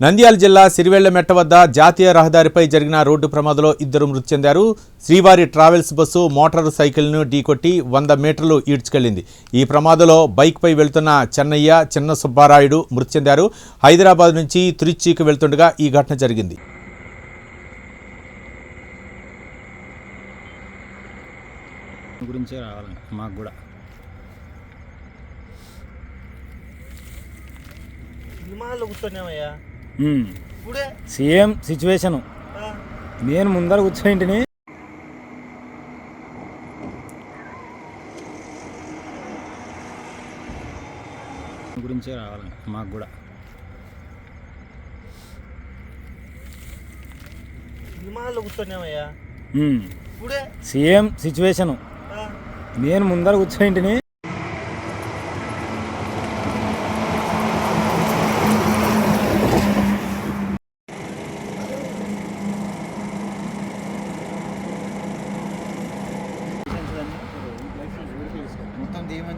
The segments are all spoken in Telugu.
నంద్యాల జిల్లా సిరివెళ్ళమెట్ట వద్ద జాతీయ రహదారిపై జరిగిన రోడ్డు ప్రమాదంలో ఇద్దరు మృతి చెందారు. శ్రీవారి ట్రావెల్స్ బస్సు మోటార్ సైకిల్ను ఢీకొట్టి వంద మీటర్లు ఈడ్చుకెళ్ళింది ఈ ప్రమాదంలో బైక్పై వెళ్తున్న చెన్నయ్య చిన్న సుబ్బారాయుడు మృతి చెందారు. హైదరాబాద్ నుంచి తిరుచికి వెళ్తుండగా ఈ ఘటన జరిగింది. గురించే రావాలంట మాకు కూడా. విమానాల్లో కూర్చొన్నామయ్యా ఇప్పుడే సేమ్ సిచ్యువేషను. నేను ముందర కూర్చోయింటిని గురించే రావాలంట మాకు కూడా. Same situation. నేను ముందర కూర్చోయింటిని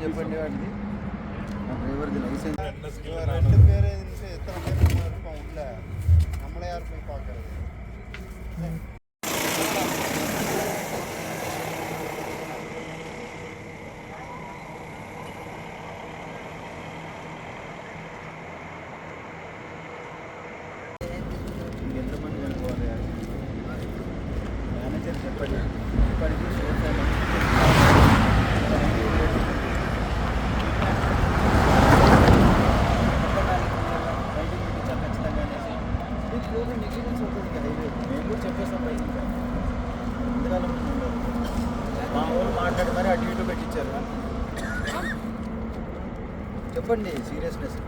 చెప్పండి వాడిని మా డ్రైవర్ది లైసెన్స్ ரெண்டு பேர் இருந்து எத்தனை பேர் நம்ம இருப்போம் உள்ள நம்மளே யார் போய் பார்க்கறது ఎంతమంది చనిపోవాలి మేనేజర్ చెప్పండి ఇప్పటికీ మేము కూడా చెప్పేస్తాం ఎందుకలా మా వాళ్ళు మాట్లాడి మరి అటు ఇటు పెట్టించారు చెప్పండి సీరియస్నెస్